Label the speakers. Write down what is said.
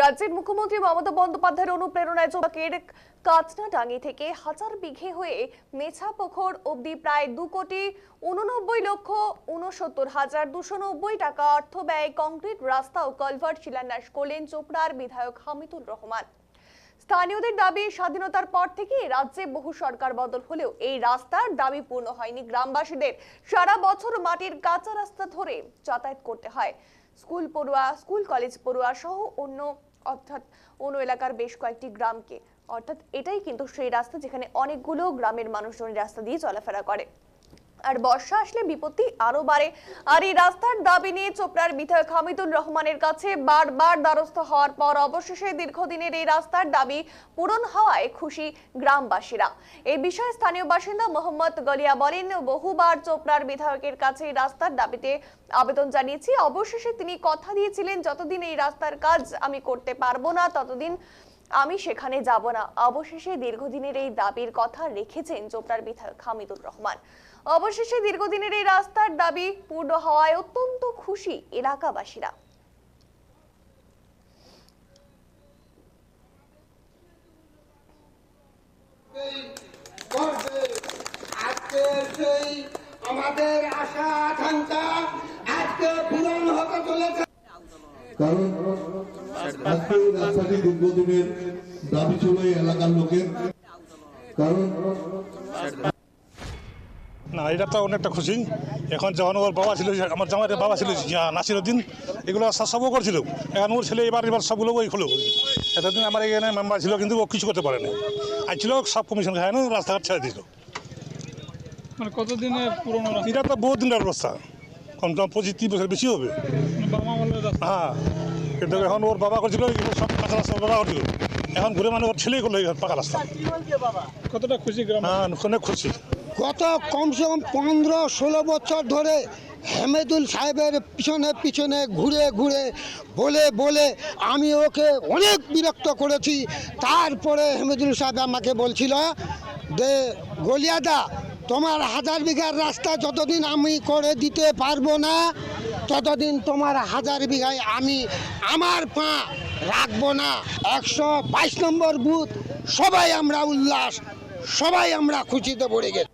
Speaker 1: রাজ্যের মুখ্যমন্ত্রী মমতা বন্দ্যোপাধ্যায়ের অনুপ্রেরণায় জোবাকের কাচনাডাঙ্গি থেকে হাজার বিঘে হয়ে মেছাপোখর অবধি প্রায় দু কোটি উননব্বই লক্ষ উনসত্তর হাজার দুশো নব্বই টাকা অর্থ ব্যয় কংক্রিট রাস্তা ও কালভার্ট শিলান্যাস করলেন চোপড়ার বিধায়ক হামিদুর রহমান। স্থানীয়দের দাবি, স্বাধীনতার পর থেকে রাজ্যে বহু সরকার বদল হলেও এই রাস্তার দাবি পূর্ণ হয়নি। গ্রামবাসীদের সারা বছর মাটির কাঁচা রাস্তা ধরে যাতায়াত করতে হয়। স্কুল পড়ুয়া, স্কুল কলেজ পড়ুয়া সহ অন্য, অর্থাৎ অন্য এলাকার বেশ কয়েকটি গ্রামকে। অর্থাৎ এটাই কিন্তু সেই রাস্তা যেখানে অনেকগুলো গ্রামের মানুষজন রাস্তা দিয়ে চলাফেরা করে। আর বর্ষা আসলে বিপত্তি আরও বাড়ে। আর এই রাস্তার দাবি নিয়ে চোপড়ার বিধায়ক হামিদুর রহমানের কাছে বারবার দ্বারস্থ হওয়ার পর অবশেষে দীর্ঘদিনের এই রাস্তার দাবি পূরণ হওয়ায় খুশি গ্রামবাসীরা। এই বিষয়ে স্থানীয় বাসিন্দা মোহাম্মদ গলিয়া বলেন, বহুবার চোপড়ার বিধায়কের কাছে এই রাস্তার দাবিতে আবেদন জানিয়েছি। অবশেষে তিনি কথা দিয়েছিলেন, যতদিন এই রাস্তার কাজ আমি করতে পারব না, ততদিন আমি সেখানে যাব না। অবশেষে দীর্ঘদিনের এই দাবির কথা রেখেছেন চোপড়ার বিধায়ক হামিদুর রহমান। অবশেষে দীর্ঘদিনের এই রাস্তার দাবি পূর্ণ হওয়ায় অত্যন্ত খুশি এলাকাবাসীরা।
Speaker 2: আমাদের আশা আকাঙ্ক্ষা আজকে পূরণ হতে চলেছে।
Speaker 3: কারণ আজকে রাস্তাটি দীর্ঘদিনের দাবি ছিল এই এলাকার লোকের। কারণ
Speaker 4: না এটা তো অনেকটা খুশি। এখন যখন ওর বাবা ছিল আমার জামাইয়ের বাবা ছিল নাসির উদ্দিন এগুলো সব সবও করছিল। এখন ওর ছেলে এবার এবার সবগুলো ওই খুলো এতদিন আমার এখানে মেম্বার ছিল কিন্তু ও কিছু করতে পারেনি। আর ছিল সব কমিশন খায় না রাস্তাঘাট ছেড়ে দিল।
Speaker 5: মানে কতদিনের পুরনো
Speaker 4: এটা তো বহুত দিনের অবস্থা কম কম পঁচিশ তিরিশ বছর বেশি হবে।
Speaker 5: রাস্তা
Speaker 4: হ্যাঁ কিন্তু এখন ওর বাবা করছিল সব কাঁচা রাস্তা বাবা করছিল। এখন ঘুরে মানে ওর ছেলেই করল পাকা রাস্তা
Speaker 5: কতটা খুশি গ্রাম?
Speaker 4: হ্যাঁ অনেক খুশি।
Speaker 2: গত কমসে কম পনেরো ষোলো বছর ধরে হেমেদুল সাহেবের পিছনে পিছনে ঘুরে ঘুরে বলে বলে আমি ওকে অনেক বিরক্ত করেছি। তারপরে হেমেদুল সাহেব আমাকে বলছিল যে গলিয়াদা তোমার হাজার বিঘার রাস্তা যতদিন আমি করে দিতে পারব না ততদিন তোমার হাজার বিঘায় আমি আমার পা রাখব না, একশো বাইশ নম্বর বুথ, সবাই আমরা উল্লাস, সবাই আমরা খুশিতে পড়ে গেছি।